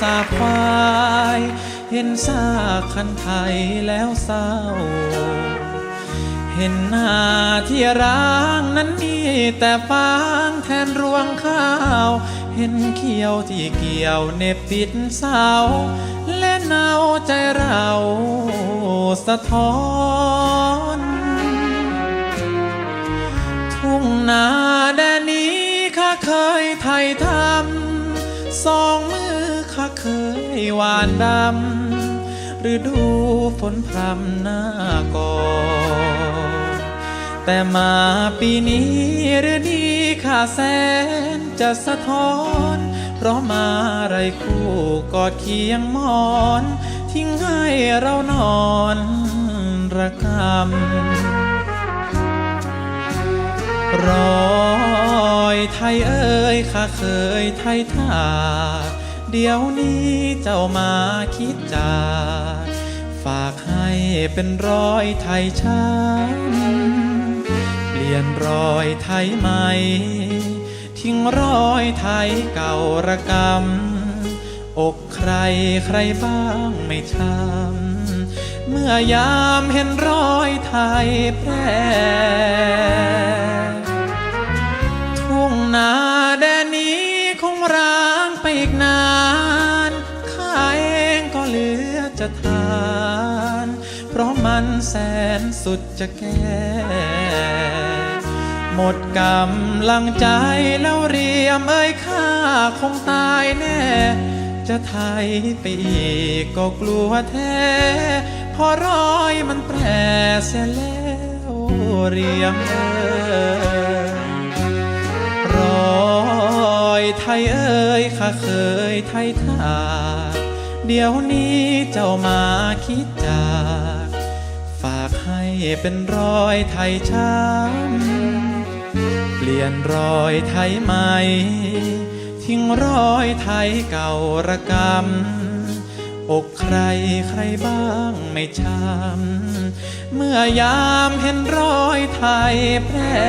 สาควาย เห็นซากคันไทยแล้วเศร้า เห็นหน้าที่ร้างนั้นมีแต่ฟางแทนรวงข้าว เห็นเขียวที่เกี่ยวเน็บติดเสาและเนาใจเราสะท้อนทุ่งนาแดนนี้ข้าเคยไทยทำสองมือ เคยหวานดำฤดูฝนพรำหน้าก่อนแต่มาปีนี้ฤดีข้าแสนจะสะท้อน เพราะมาไรคู่กอดเคียงมอน ทิ้งให้เรานอนระกำรอยไทยเอ้ยข้าเคยไทยทา เดี๋ยวนี้เจ้ามาคิดจาฝากให้เป็นรอยไทยช้ำเปลี่ยนรอยไทยใหม่ ทิ้งรอยไทยเก่าระกำอกใครใครบ้างไม่ช้ำเมื่อยามเห็นรอยไทยแพร่ สุดจะแก้หมดกำลังใจแล้วเรียมเอ้ยข้าคงตายแน่ จะไทยไปอีกก็กลัวแท้พอรอยมันแปรเสียแล้วเรียมเอ้ยรอยไทยเอ้ยข้าเคยไทยทาเดี๋ยวนี้เจ้ามาคิดจากฝา เป็นรอยไทยช้ำ เปลี่ยนรอยไทยใหม่ ทิ้งรอยไทยเก่าระกำ อกใครใครบ้างไม่ช้ำ เมื่อยามเห็นรอยไทยแพร่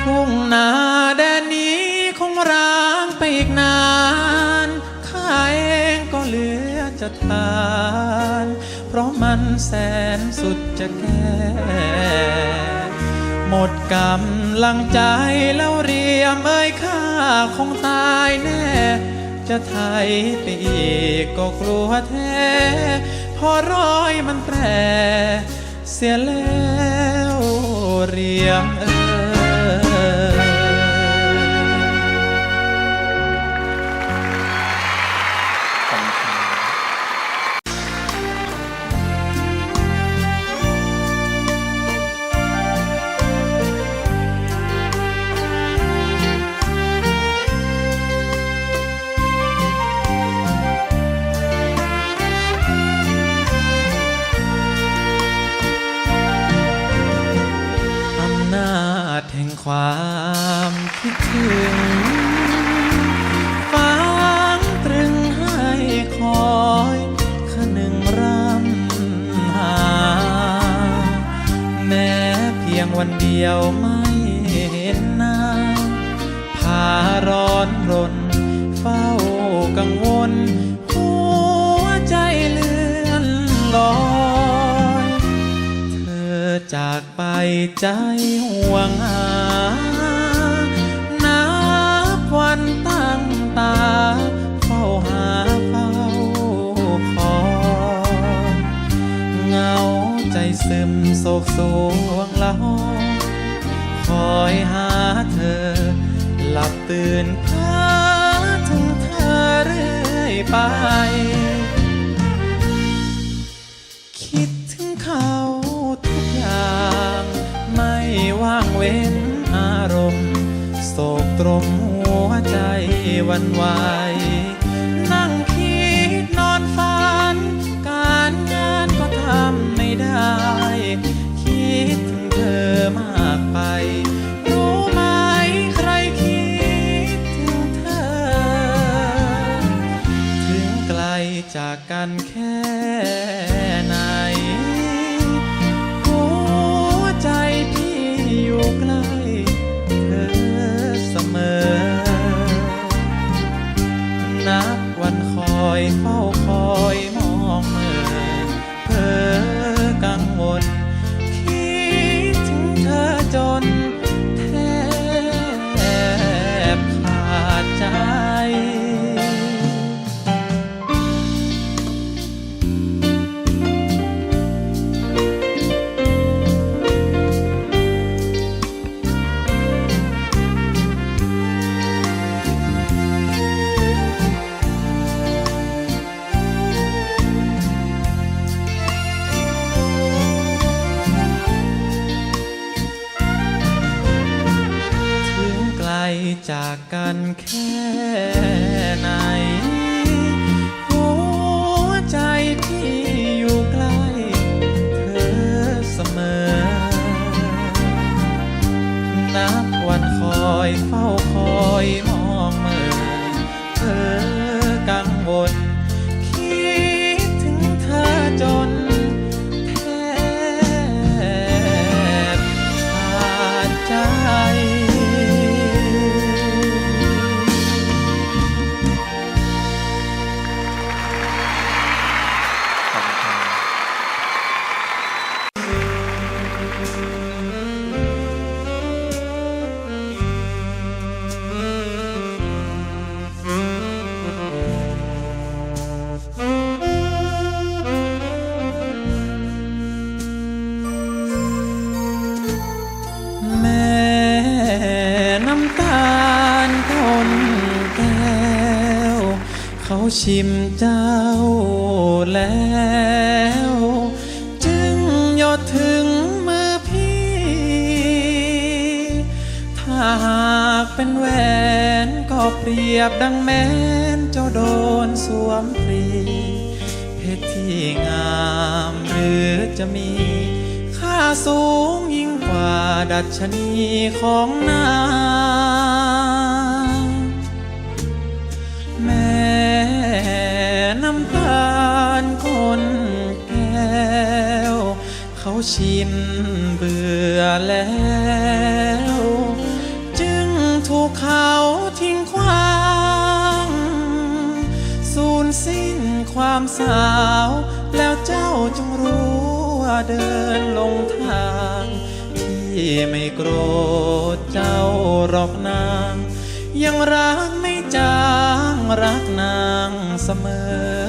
ทุ่งนาแดนนี้คงร้างไปอีกนานข้าเองก็เหลือจะทาน เพราะมันแสนสุดจะแก้หมดกำลังใจแล้วเรียมเอ้ยข้าคงตายแน่ จะไทยไปอีกก็กลัวแท้ พอรอยมันแปร เสียแล้วเรียมเอ้ย ค่ไหน หัวใจพี่อยู่ใกล้เธอเสมอ นับวันคอยเฝ้า จากกันแค่ไหน หัวใจพี่อยู่ใกล้เธอเสมอ นับวันคอยเฝ้าคอย ชิมเจ้าแล้ว จึงหยดถึงมือพี่ ถ้าหากเป็นแหวนก็เปรียบดังแม้นเจ้าโดนสวมฟรีเพชรที่งามหรือจะมี ค่าสูงยิ่งกว่าดัชนีของนาง ชิมเบื่อแล้ว จึงถูกเขาทิ้งขว้างสูญสิ้นความสาว แล้วเจ้าจงรู้ว่าเดินลงทาง ที่ไม่โกรธเจ้าหรอกนาง ยังรักไม่จางรักนางเสมอ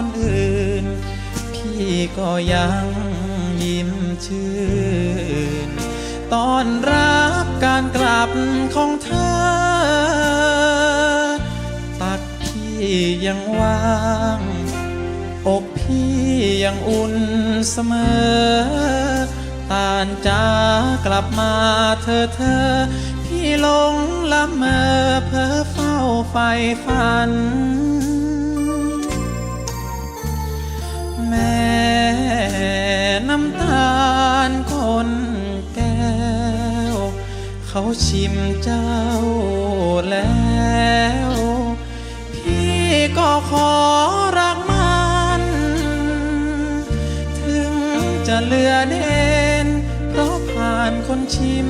คนอื่น พี่ก็ยังยิ้มชื่นตอนรับการกลับของเธอ ตักพี่ยังว่างอกพี่ยังอุ่นเสมอ ตานจากลับมาเธอเธอ พี่หลงละเมอเพ้อเฝ้าไฟฝัน แม่น้ำตาลคนแก้ว เขาชิมเจ้าแล้ว พี่ก็ขอรักมัน ถึงจะเหลือเด่นเพราะผ่านคนชิม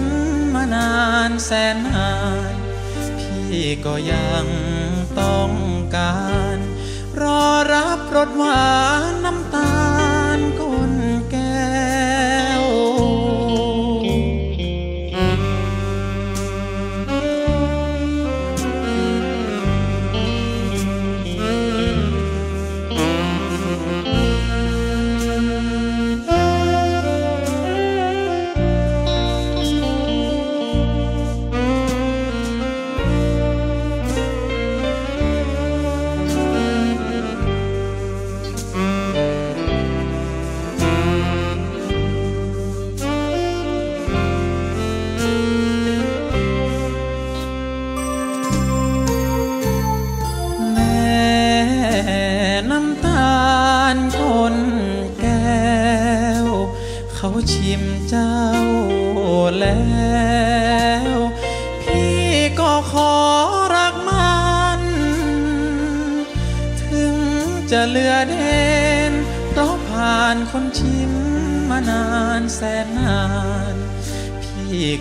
มานานแสนนาน พี่ก็ยังต้องการ รอรับรสหวานน้ำตา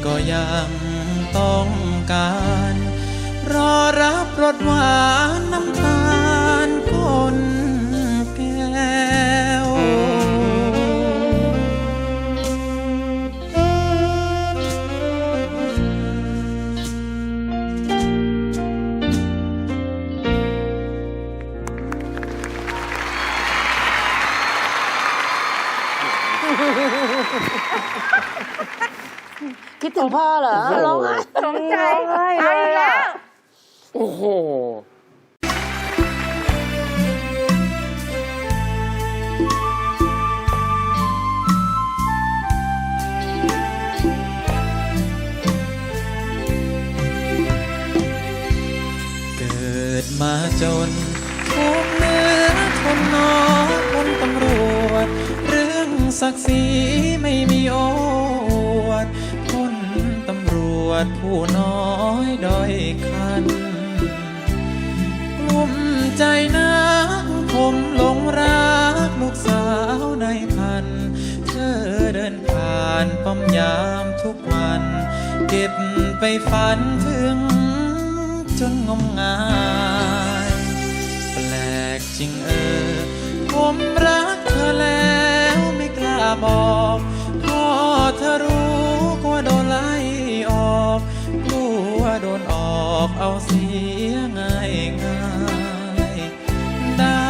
ก็ยังต้องการ รอรับรสหวานน้ำตาลคนิดถึงพ่อเหรอร้องไห้สมใจเอาอีแล้ว โอ้โหเกิดมาจนทุกเนื้อทนนอนบนตำรวจ เรื่องศักดิ์ศรีไม่มีโอ วจผู้น้อยด้อยคันกลุ่มใจนักผมหลงรักลูกสาวในพัน เธอเดินผ่านป้อมยามทุกวัน เก็บไปฝันถึงจนงมงาย แปลกจริงเออ ผมรักเธอแล้วไม่กล้าบอก ออกเอาเสียง่ายง่ายได้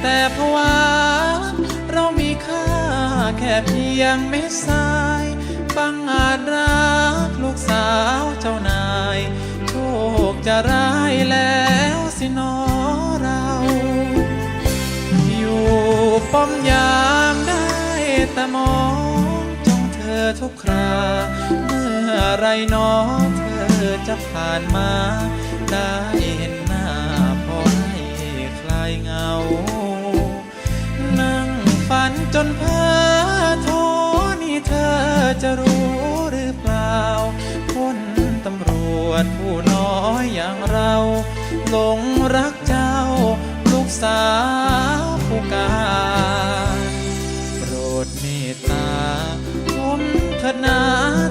แต่เพราะว่าเรามีค่าแค่เพียงเม็ดทรายบังอาจรักลูกสาวเจ้านาย โชคจะร้ายแล้วสินอเรา อยู่ป้อมยามได้แต่มองจ้องเธอทุกครา เมื่อไรน้องเธอ อจะผ่านมา ได้เห็นหน้าพอให้คลายเหงา นั่งฝันจนพ้อโทนี่เธอจะรู้หรือเปล่าคนตำรวจผู้น้อยอย่างเราหลงรักเจ้า ลูกสาวผู้การโปรดเมตตาผมเถิดนา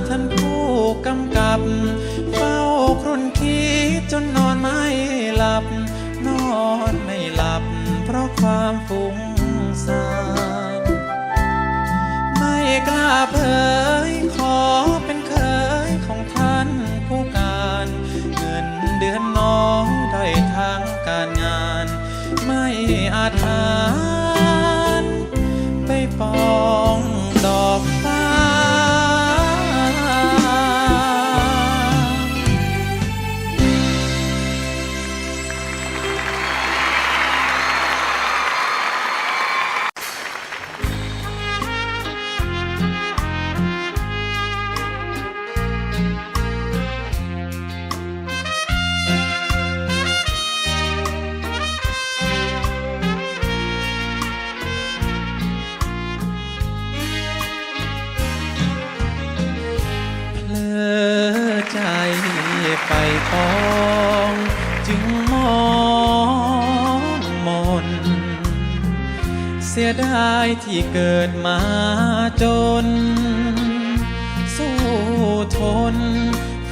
ท่านผู้กำกับ ลับ นอนไม่หลับ เพราะความฟุ้งซ่านไม่กล้าเผยขอเป็นเคยของท่านผู้การ เงินเดือนน้องได้ทางการงาน ไม่อาจ สียดายที่เกิดมาจน สู้ทน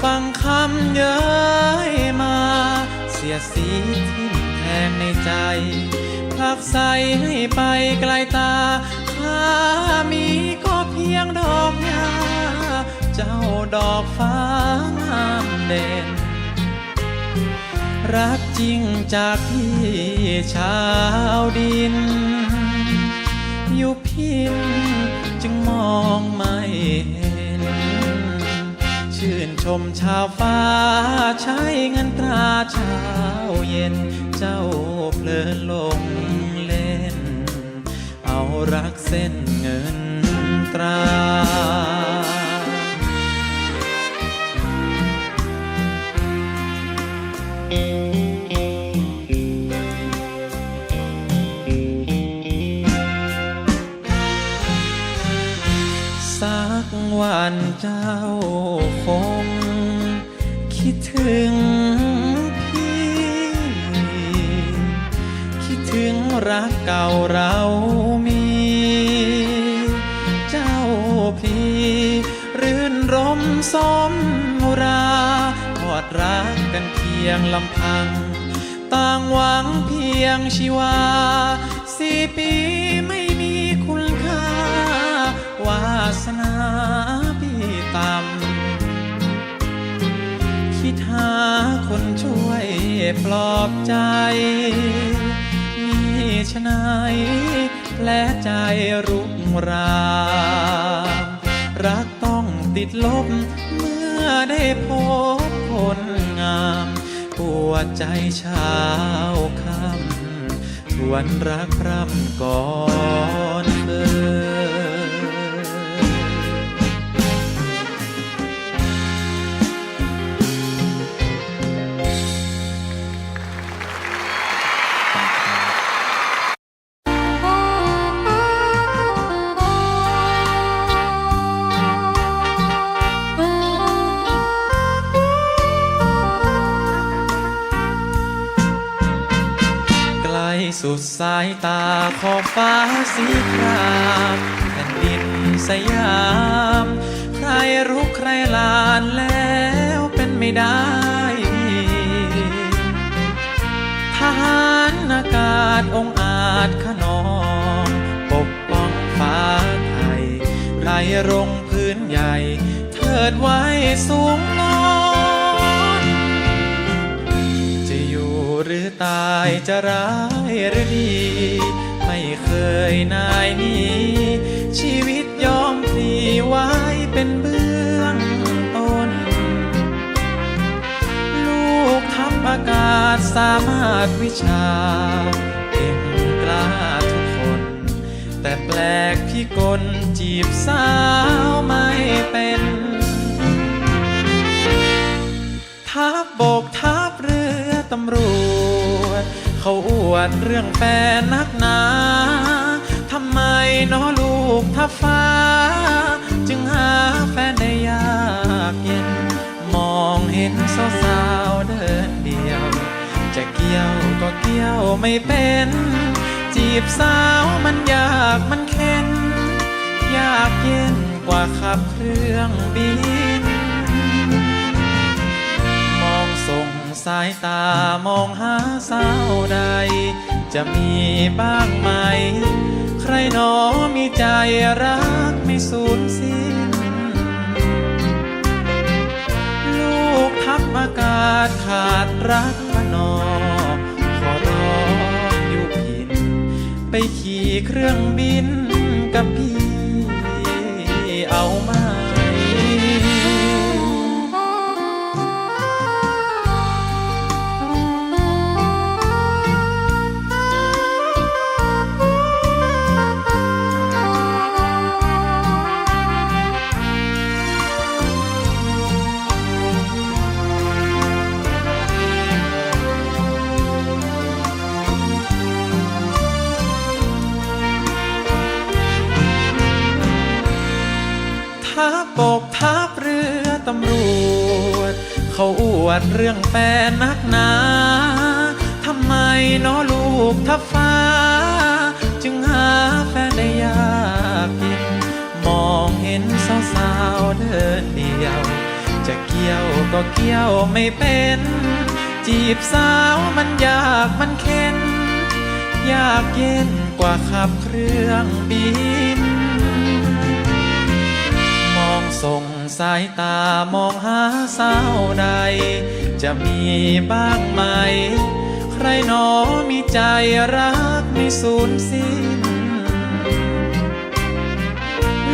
ฟังคำเย้ยมา เสียสีทิ่มแทงในใจผลักใสให้ไปไกลตาข้ามีก็เพียงดอกหญ้าเจ้าดอกฟ้างามเด่น รักจริงจากพี่ชาวดิน ทิมจึงมองไม่เห็น ชื่นชมชาวฟ้าใช้เงินตราเช้าเย็น เจ้าเพลินลงเล่น เอารักเส้นเงินตรา วันเจ้าคง คิดถึงพี่ คิดถึงรักเก่าเรามี เจ้าพี่รื่นรมสมราอดรักกันเพียงลำพัง ต่างหวังเพียงชีวาสี่ปี ปลอบใจมีชนายแผลใจรุกรามรักต้องติดลบเมื่อได้พบคนงาม ปวดใจเช้าคำทวนรักพร่ำก่อนเธอ สุดสายตาขอบฟ้าสีครามแผ่นดินสยาม ใครรุกใครลานแล้วเป็นไม่ได้ทหารอากาศองอาจขนอง ปกป้องฟ้าไทยไรรงพื้นใหญ่ เทิดไว้สูง หรือตายจะร้ายหรือดี ไม่เคยนายหนี้ ชีวิตยอมพลีไว้เป็นเบื้องต้น ลูกทัพอากาศสามารถวิชา เก่งกล้าทุกคน แต่แปลกพี่กลจีบสาวไม่เป็น วดเรื่องแฟนนักหนาทำไมน้อลูกทัพฟ้า จึงหาแฟนได้ยากเย็น มองเห็นสาวๆเดินเดียว จะเกี่ยวก็เกี่ยวไม่เป็น จีบสาวมันยากมันเข็นยากเย็นกว่าขับเครื่องบิน สายตามองหาสาวใด จะมีบ้างไหม ใครหนอมีใจรักไม่สูญสิ้น ลูกทัพอากาศขาดรักพนอ ขอร้องอยู่ผิน ไปขี่เครื่องบิน วดเรื่องแฟนนักหนาทำไมน้อลูกทัพฟ้า จึงหาแฟนได้ยากเย็นมองเห็นสาวๆเดินเดียว จะเกี่ยวก็เกี่ยวไม่เป็น จีบสาวมันยากมันเข็นยากเย็นกว่าขับเครื่องบิน มองส่ง สายตามองหาสาวใด จะมีบ้างไหม ใครหนอมีใจรักไม่สูญสิ้น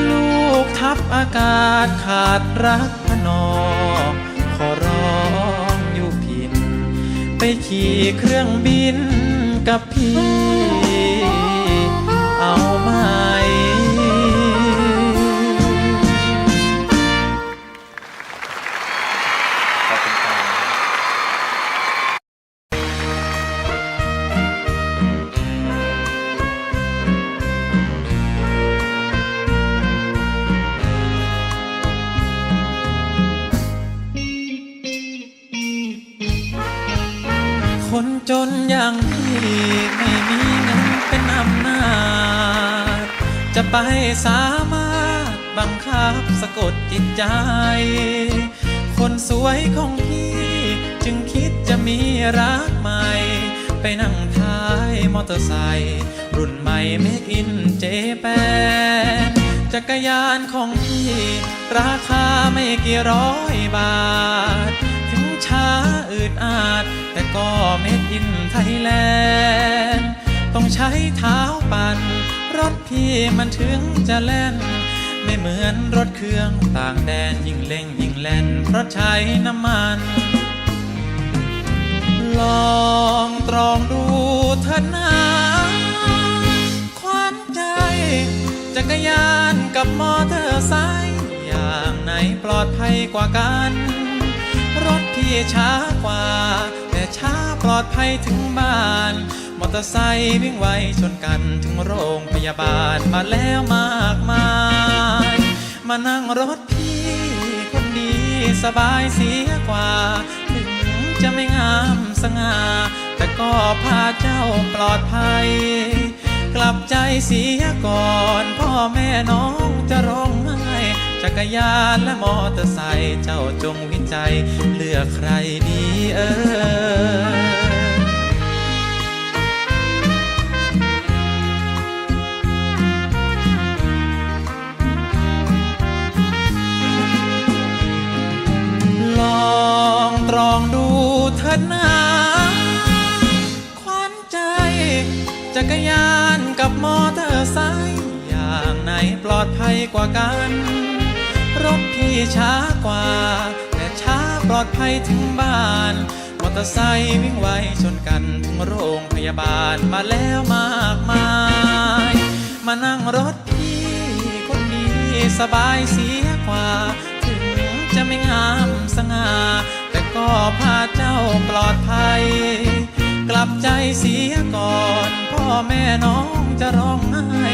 ลูกทัพอากาศขาดรักพนอ ขอร้องอยู่พิน ไปขี่เครื่องบินกับพี่ ไปสามารถบังคับสะกดจิตใจ คนสวยของพี่ จึงคิดจะมีรักใหม่ ไปนั่งท้ายมอเตอร์ไซค์รุ่นใหม่เมกอินเจแปนจักรยานของพี่ ราคาไม่กี่ร้อยบาท ถึงช้าอืดอาด แต่ก็เมดอินไทยแลนด์ ต้องใช้เท้าปั่น รถพี่มันถึงจะแล่น ไม่เหมือนรถเครื่องต่างแดนยิ่งเล่งยิ่งแล่น เพราะใช้น้ำมัน ลองตรองดูเถอะนะควันใจ จักรยานกับมอเตอร์ไซค์อย่างไหนปลอดภัยกว่ากัน รถที่ช้ากว่า แต่ช้าปลอดภัยถึงบ้าน มอเตอร์ไซค์วิ่งไวชนกันถึงโรงพยาบาลมาแล้วมากมาย มานั่งรถพี่คนดีสบายเสียกว่าถึงจะไม่งามสง่าแต่ก็พาเจ้าปลอดภัย กลับใจเสียก่อนพ่อแม่น้องจะร้องไห้จักรยานและมอเตอร์ไซค์เจ้าจงวิจัย เลือกใครดีเออ จักรยานกับมอเตอร์ไซค์อย่างไหนปลอดภัยกว่ากัน รถที่ช้ากว่า แต่ช้าปลอดภัยถึงบ้าน มอเตอร์ไซค์วิ่งไวชนกันถึงโรงพยาบาลมาแล้วมากมาย มานั่งรถพี่คนนี้สบายเสียกว่า ถึงจะไม่งามสง่าแต่ก็พาเจ้าปลอดภัย กลับใจเสียก่อน แม่น้องจะร้องไห้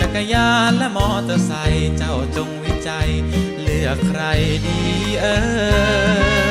จักรยานและมอเตอร์ไซค์เจ้าจงวิจัย เลือกใครดีเออ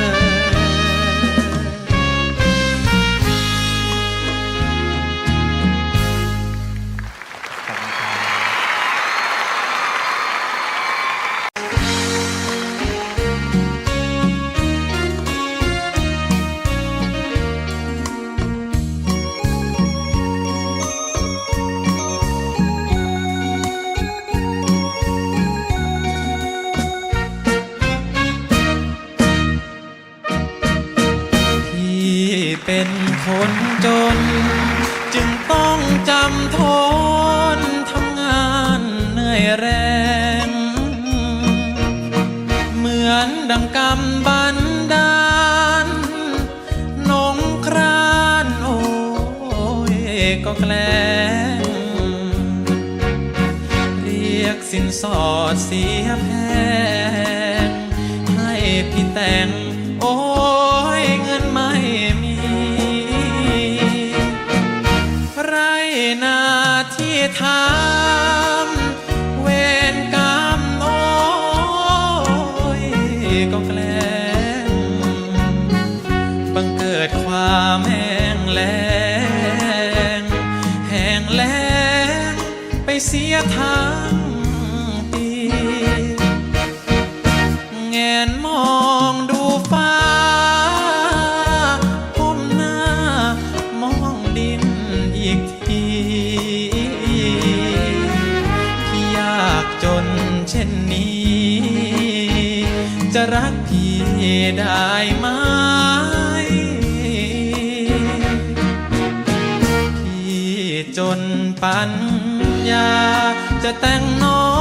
ดังกำบันดาลนงครานโอ้ยก็แกล้งเรียกสินสอดเสียแพงให้พี่แต่งโอ้ยเงินไม่มี ไรนาที่ทำ ได้ไหมพี่จนปัญญาจะแต่งน้อง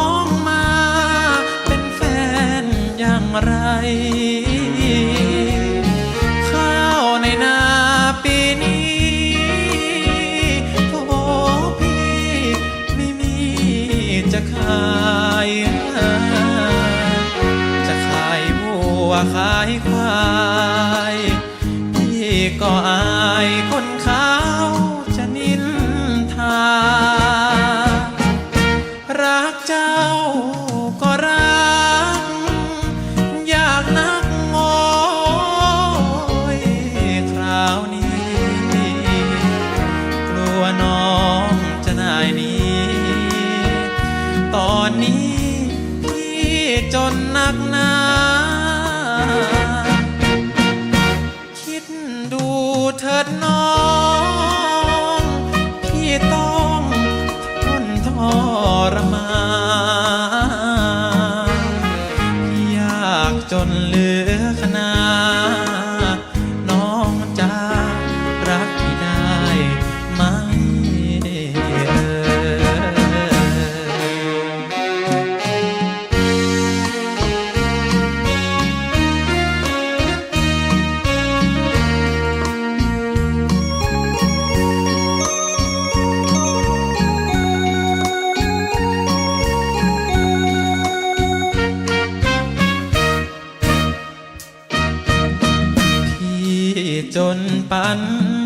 ญ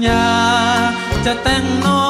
ญา จะแต่งน้อง